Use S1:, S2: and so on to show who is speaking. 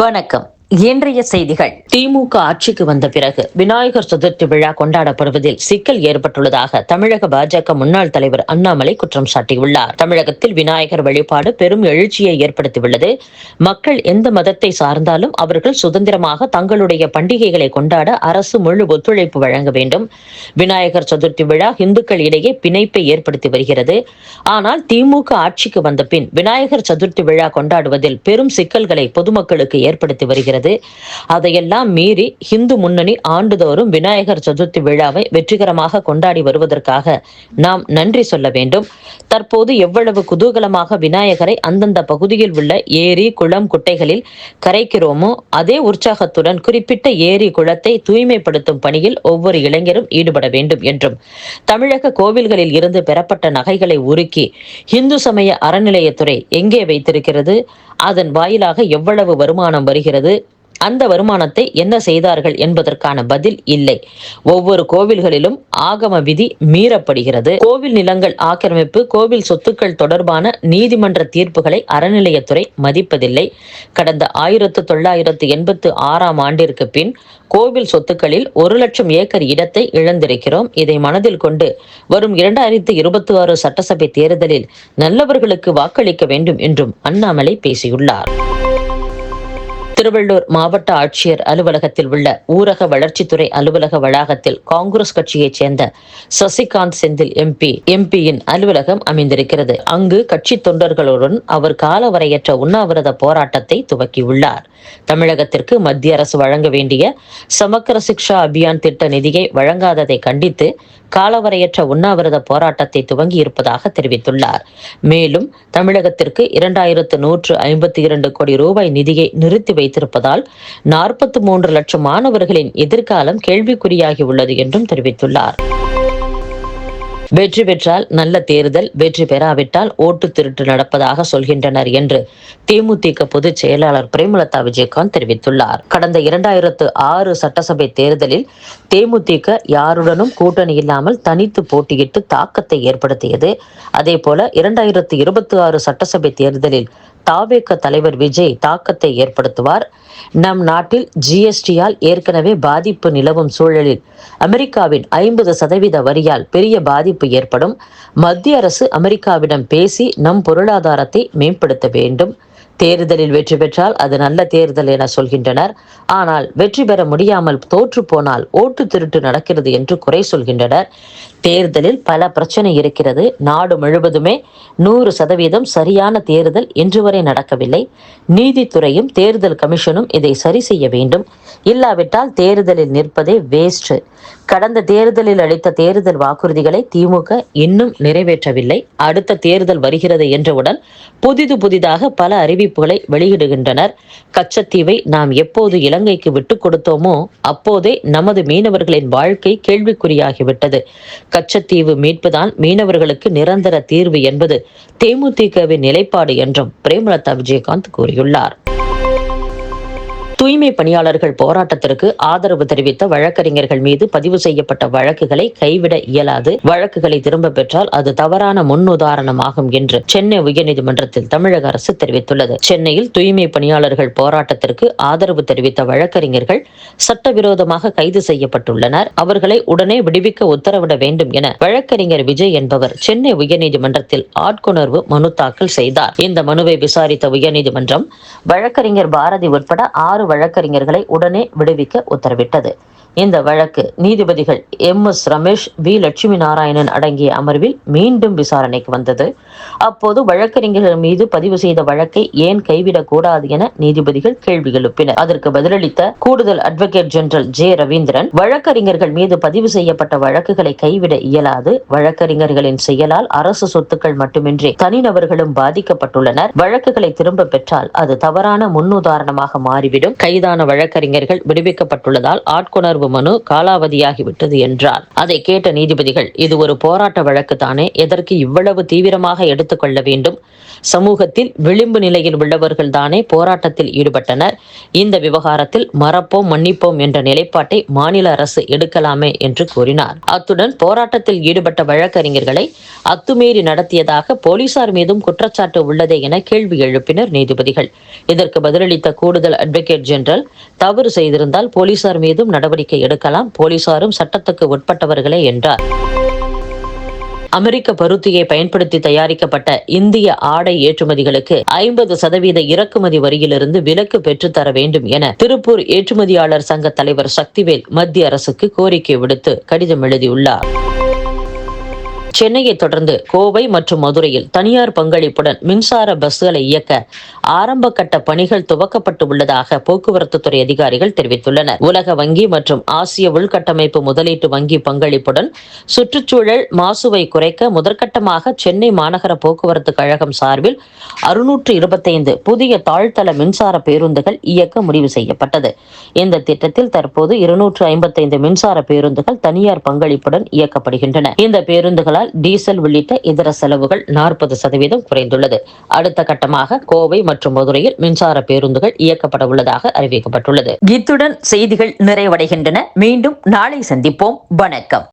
S1: வணக்கம். இன்றைய செய்திகள். திமுக ஆட்சிக்கு வந்த பிறகு விநாயகர் சதுர்த்தி விழா கொண்டாடப்படுவதில் சிக்கல் ஏற்பட்டுள்ளதாக தமிழக பாஜக முன்னாள் தலைவர் அண்ணாமலை குற்றம் சாட்டியுள்ளார். தமிழகத்தில் விநாயகர் வழிபாடு பெரும் எழுச்சியை ஏற்படுத்தியுள்ளது. மக்கள் எந்த மதத்தை சார்ந்தாலும் அவர்கள் சுதந்திரமாக தங்களுடைய பண்டிகைகளை கொண்டாட அரசு முழு ஒத்துழைப்பு வழங்க வேண்டும். விநாயகர் சதுர்த்தி விழா இந்துக்கள் இடையே பிணைப்பை ஏற்படுத்தி வருகிறது. ஆனால் திமுக ஆட்சிக்கு வந்த பின் விநாயகர் சதுர்த்தி விழா கொண்டாடுவதில் பெரும் சிக்கல்களை பொதுமக்களுக்கு ஏற்படுத்தி வருகிறது. வருகிறது. அதையெல்லாம் மீறி இந்து முன்னணி ஆண்டுதோறும் விநாயகர் சதுர்த்தி விழாவை வெற்றிகரமாக கொண்டாடி வருவதற்காக நாம் நன்றி சொல்ல வேண்டும். தற்போது எவ்வளவு குதூகலமாக விநாயகரை அந்தந்த பகுதியில் உள்ள ஏரி குளம் குட்டைகளில் கரைக்கிறோமோ அதே உற்சாகத்துடன் குறிப்பிட்ட ஏரி குளத்தை தூய்மைப்படுத்தும் பணியில் ஒவ்வொரு இளைஞரும் ஈடுபட வேண்டும் என்றும் தமிழக கோவில்களில் இருந்து பெறப்பட்ட நகைகளை உருக்கி இந்து சமய அறநிலையத்துறை எங்கே வைத்திருக்கிறது? அதன் வாயிலாக எவ்வளவு வருமானம் வருகிறது? அந்த வருமானத்தை என்ன செய்தார்கள் என்பதற்கான பதில் இல்லை. ஒவ்வொரு கோவில்களிலும் ஆகம விதி மீறப்படுகிறது. கோவில் நிலங்கள் ஆக்கிரமிப்பு கோவில் சொத்துக்கள் தொடர்பான நீதிமன்ற தீர்ப்புகளை அறநிலையத்துறை மதிப்பதில்லை. கடந்த ஆயிரத்து தொள்ளாயிரத்து எண்பத்து ஆறாம் ஆண்டிற்கு பின் கோவில் சொத்துக்களில் ஒரு லட்சம் ஏக்கர் இடத்தை இழந்திருக்கிறோம். இதை மனதில் கொண்டு வரும் இரண்டாயிரத்து இருபத்தி ஆறு சட்டசபை தேர்தலில் நல்லவர்களுக்கு வாக்களிக்க வேண்டும் என்றும் அண்ணாமலை பேசியுள்ளார். திருவள்ளூர் மாவட்ட ஆட்சியர் அலுவலகத்தில் உள்ள ஊரக வளர்ச்சித்துறை அலுவலக வளாகத்தில் காங்கிரஸ் கட்சியைச் சேர்ந்த சசிகாந்த் செந்தில் எம்பி எம்பியின் அலுவலகம் அமைந்திருக்கிறது. அங்கு கட்சி தொண்டர்களுடன் அவர் காலவரையற்ற உண்ணாவிரத போராட்டத்தை துவக்கியுள்ளார். தமிழகத்திற்கு மத்திய அரசு வழங்க வேண்டிய சமக்கர சிக்ஷா அபியான் திட்ட நிதியை வழங்காததை கண்டித்து காலவரையற்ற உண்ணாவிரத போராட்டத்தை துவங்கி இருப்பதாக தெரிவித்துள்ளார். மேலும் தமிழகத்திற்கு இரண்டாயிரத்து நூற்று ஐம்பத்தி இரண்டு கோடி ரூபாய் நிதியை நிறுத்தி வைத்திருப்பதால் நாற்பத்தி மூன்று லட்சம் மாணவர்களின் எதிர்காலம் கேள்விக்குறியாகியுள்ளது என்றும் தெரிவித்துள்ளார். வெற்றி பெற்றால் நல்ல தேர்தல் வெற்றி பெறாவிட்டால் ஓட்டு திருட்டு நடப்பதாக சொல்கின்றனர் என்று தேமுதிக பொதுச் செயலாளர் பிரேமலதா விஜயகாந்த் தெரிவித்துள்ளார். கடந்த இரண்டாயிரத்து ஆறு சட்டசபை தேர்தலில் தேமுதிக யாருடனும் கூட்டணி இல்லாமல் தனித்து போட்டியிட்டு தாக்கத்தை ஏற்படுத்தியது. அதேபோல இரண்டாயிரத்து இருபத்தி ஆறு சட்டசபை தேர்தலில் தாவேக தலைவர் விஜய் தாக்கத்தை ஏற்படுத்துவார். நம் நாட்டில் ஜிஎஸ்டியால் ஏற்கனவே பாதிப்பு நிலவும் சூழலில் அமெரிக்காவின் ஐம்பது சதவீத வரியால் பெரிய பாதிப்பு ஏற்படும். மத்திய அரசு அமெரிக்காவிடம் பேசி நம் பொருளாதாரத்தை மேம்படுத்த வேண்டும். தேர்தலில் வெற்றி பெற்றால் அது நல்ல தேர்தல் என சொல்கின்றனர். ஆனால் வெற்றி பெற முடியாமல் தோற்று போனால் ஓட்டு திருட்டு நடக்கிறது என்று குறை சொல்கின்றனர். தேர்தலில் பல பிரச்சனை இருக்கிறது. நாடு முழுவதுமே நூறு சதவீதம் சரியான தேர்தல் இன்று வரை நடக்கவில்லை. நீதித்துறையும் தேர்தல் கமிஷனும் இதை சரி செய்ய வேண்டும். இல்லாவிட்டால் தேர்தலில் நிற்பதே வேஸ்ட் கடந்த தேர்தலில் அளித்த தேர்தல் வாக்குறுதிகளை திமுக இன்னும் நிறைவேற்றவில்லை. அடுத்த தேர்தல் வருகிறது என்றவுடன் புதிது புதிதாக பல அறிவிப்புகளை வெளியிடுகின்றனர். கச்சத்தீவை நாம் எப்போது இலங்கைக்கு விட்டுக் கொடுத்தோமோ அப்போதே நமது மீனவர்களின் வாழ்க்கை கேள்விக்குறியாகிவிட்டது. கச்சத்தீவு மீட்புதான் மீனவர்களுக்கு நிரந்தர தீர்வு என்பது தேமுதிகவின் நிலைப்பாடு என்றும் பிரேமலதா விஜயகாந்த் கூறியுள்ளார். தூய்மை பணியாளர்கள் போராட்டத்திற்கு ஆதரவு தெரிவித்த வழக்கறிஞர்கள் மீது பதிவு செய்யப்பட்ட வழக்குகளை கைவிட இயலாது. வழக்குகளை திரும்ப பெற்றால் அது தவறான முன்னுதாரணமாகும் என்று சென்னை உயர்நீதிமன்றத்தில் தமிழக அரசு தெரிவித்துள்ளது. சென்னையில் தூய்மை பணியாளர்கள் போராட்டத்திற்கு ஆதரவு தெரிவித்த வழக்கறிஞர்கள் சட்டவிரோதமாக கைது செய்யப்பட்டுள்ளனர். அவர்களை உடனே விடுவிக்க உத்தரவிட வேண்டும் என வழக்கறிஞர் விஜய் என்பவர் சென்னை உயர்நீதிமன்றத்தில் ஆட்கொணர்வு மனு தாக்கல் செய்தார். இந்த மனுவை விசாரித்த உயர்நீதிமன்றம் வழக்கறிஞர் பாரதி உட்பட ஆறு வழக்கறிஞர்களை உடனே விடுவிக்க உத்தரவிட்டது. இந்த வழக்கு நீதிபதிகள் M S Ramesh V. Lakshmi Narayanan அடங்கிய அமர்வில் மீண்டும் விசாரணைக்கு வந்தது. அப்போது வழக்கறிஞர்கள் மீது பதிவு செய்த வழக்கை ஏன் கைவிடக் கூடாது என நீதிபதிகள் கேள்வி எழுப்பினர். அதற்கு பதிலளித்த கூடுதல் அட்வொகேட் ஜெனரல் ஜே. ரவீந்திரன் வழக்கறிஞர்கள் மீது பதிவு செய்யப்பட்ட வழக்குகளை கைவிட இயலாது. வழக்கறிஞர்களின் செயலால் அரசு சொத்துக்கள் மட்டுமின்றி தனிநபர்களும் பாதிக்கப்பட்டுள்ளனர். வழக்குகளை திரும்ப பெற்றால் அது தவறான முன்னுதாரணமாக மாறிவிடும். கைதான வழக்கறிஞர்கள் விடுவிக்கப்பட்டுள்ளதால் ஆட்கொணர்வு ஆட்சேப மனு காலாவதியாகிவிட்டது என்றார். அதை கேட்ட நீதிபதிகள் இது ஒரு போராட்ட வழக்கு தானே எதற்கு இவ்வளவு தீவிரமாக எடுத்துக்கொள்ள வேண்டும்? சமூகத்தில் விளிம்பு நிலையில் உள்ளவர்கள் தானே போராட்டத்தில் ஈடுபட்டனர். இந்த விவகாரத்தில் மறப்போம் மன்னிப்போம் என்ற நிலைப்பாட்டை மாநில அரசு எடுக்கலாமே என்று கூறினார். அத்துடன் போராட்டத்தில் ஈடுபட்ட வழக்கறிஞர்களை அத்துமீறி நடத்தியதாக போலீசார் மீதும் குற்றச்சாட்டு உள்ளதே என கேள்வி எழுப்பினர் நீதிபதிகள். இதற்கு பதிலளித்த கூடுதல் அட்வொகேட் ஜெனரல் தவறு செய்திருந்தால் போலீசார் மீதும் நடவடிக்கை எடுக்கலாம். போலீசாரும் சட்டத்துக்கு உட்பட்டவர்களே என்றார். அமெரிக்க பருத்தியை பயன்படுத்தி தயாரிக்கப்பட்ட இந்திய ஆடை ஏற்றுமதிகளுக்கு ஐம்பது சதவீத இறக்குமதி வரியிலிருந்து விலக்கு பெற்றுத்தர வேண்டும் என திருப்பூர் ஏற்றுமதியாளர் சங்க தலைவர் சக்திவேல் மத்திய அரசுக்கு கோரிக்கை விடுத்து கடிதம் எழுதியுள்ளார். சென்னையை தொடர்ந்து கோவை மற்றும் மதுரையில் தனியார் பங்களிப்புடன் மின்சார பஸ்களை இயக்க ஆரம்ப கட்ட பணிகள் துவக்கப்பட்டு உள்ளதாக போக்குவரத்து துறை அதிகாரிகள் தெரிவித்துள்ளனர். உலக வங்கி மற்றும் ஆசிய உள்கட்டமைப்பு முதலீட்டு வங்கி பங்களிப்புடன் சுற்றுச்சூழல் மாசுவை குறைக்க முதற்கட்டமாக சென்னை மாநகர போக்குவரத்து கழகம் சார்பில் அறுநூற்று இருபத்தைந்து புதிய தாழ்த்தள மின்சார பேருந்துகள் இயக்க முடிவு செய்யப்பட்டது. இந்த திட்டத்தில் தற்போது இருநூற்று ஐம்பத்தைந்து மின்சார பேருந்துகள் தனியார் பங்களிப்புடன் இயக்கப்படுகின்றன. இந்த பேருந்துகளால் டீசல் உள்ளிட்ட இதர செலவுகள் நாற்பது சதவீதம் குறைந்துள்ளது. அடுத்த கட்டமாக கோவை மற்றும் மதுரையில் மின்சார பேருந்துகள் இயக்கப்பட உள்ளதாக அறிவிக்கப்பட்டுள்ளது. இத்துடன் செய்திகள் நிறைவடைகின்றன. மீண்டும் நாளை சந்திப்போம். வணக்கம்.